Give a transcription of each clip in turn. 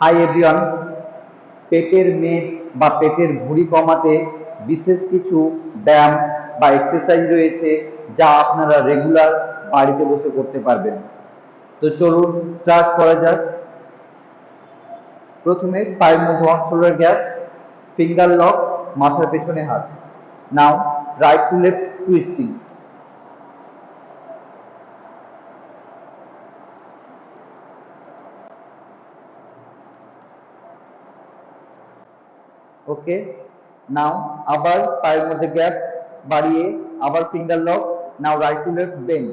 Hi everyone পেটের মেদ বা পেটের ভুঁড়ি কমাতে বিশেষ কিছু ব্যায়াম বা এক্সারসাইজ রয়েছে যা আপনারা রেগুলার বাড়িতে বসে করতে পারবেন। তো চলুন স্টার্ট করা যাক। প্রথমে পায়ের মধ্যে শোল্ডার গ্যাপ ফিঙ্গার লক মাথার পেছনে হাত। Now right to left twisting okay now আবার পায়ের মধ্যে গ্যাপ বাড়িয়ে আবার finger lock now right to left bend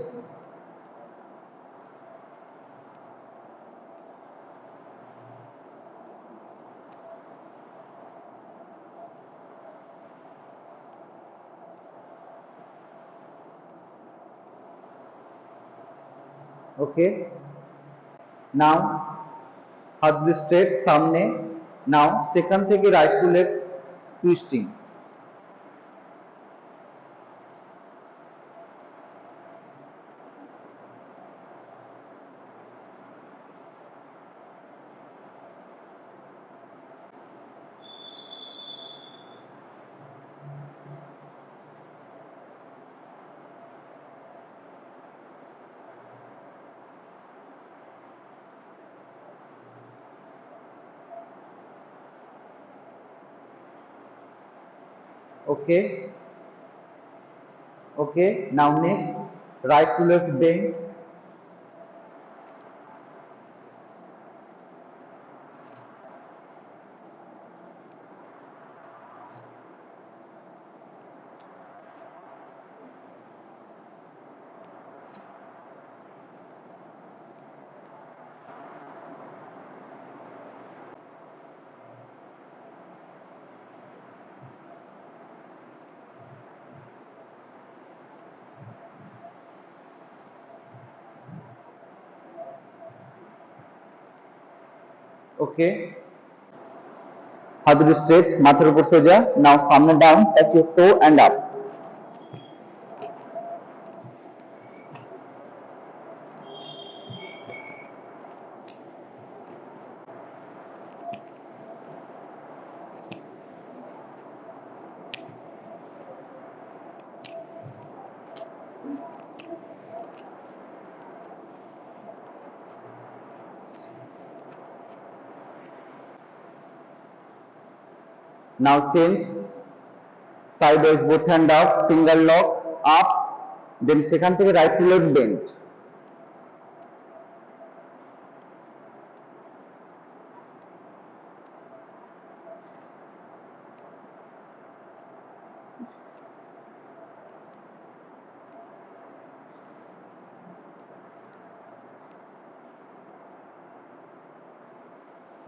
okay now হাতগুলি straight সামনে নাও সেখান থেকে right to left twisting okay okay now next right to left bend okay হাত দুটো স্ট্রেট মাথার উপর সোজা। নাও সামনে down touch your toe and up Now change sideways both hand up, finger lock up, then সেখান থেকে right to left bend.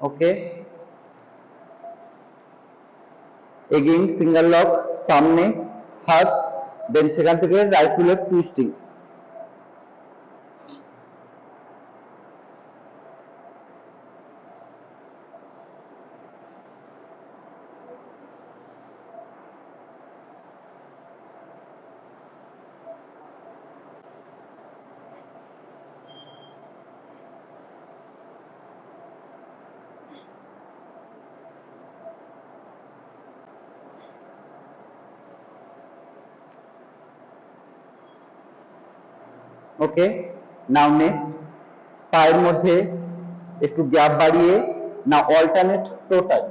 Okay. Again finger lock সামনে হাত দেন সেখান থেকে right to left twisting okay now next পায়ের মধ্যে একটু gap বাড়িয়ে না alternate toe touch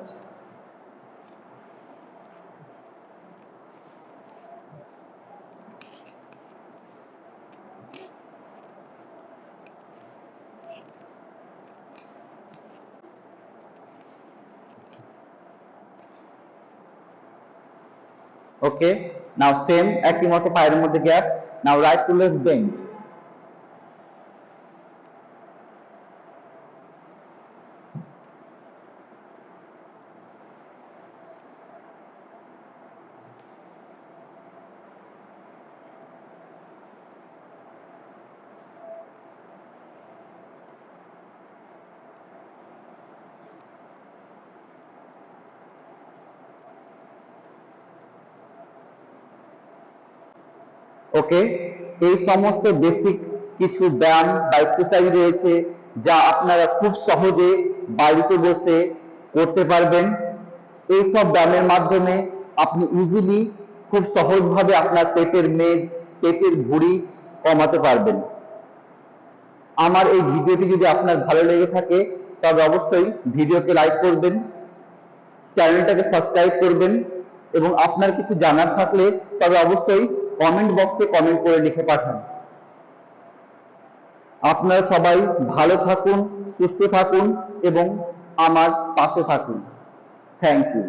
okay now same একই মতো পায়ের মধ্যে gap now right to left bend okay এই সমস্ত বেসিক কিছু ব্যায়াম বা এক্সারসাইজ রয়েছে যা আপনারা খুব সহজে বাড়িতে বসে করতে পারবেন। এইসব ব্যায়ামের মাধ্যমে আপনি ইজিলি খুব সহজভাবে আপনার পেটের মেদ, পেটের ভুঁড়ি কমাতে পারবেন। আমার এই ভিডিওটি যদি আপনার ভালো লেগে থাকে, তবে অবশ্যই ভিডিওকে লাইক করবেন চ্যানেলটাকে সাবস্ক্রাইব করবেন এবং আপনার কিছু জানার থাকলে তবে অবশ্যই কমেন্ট বক্সে কমেন্ট করে লিখে পাঠান। আপনারা সবাই ভালো থাকুন, সুস্থ থাকুন এবং আমার পাশে থাকুন। Thank you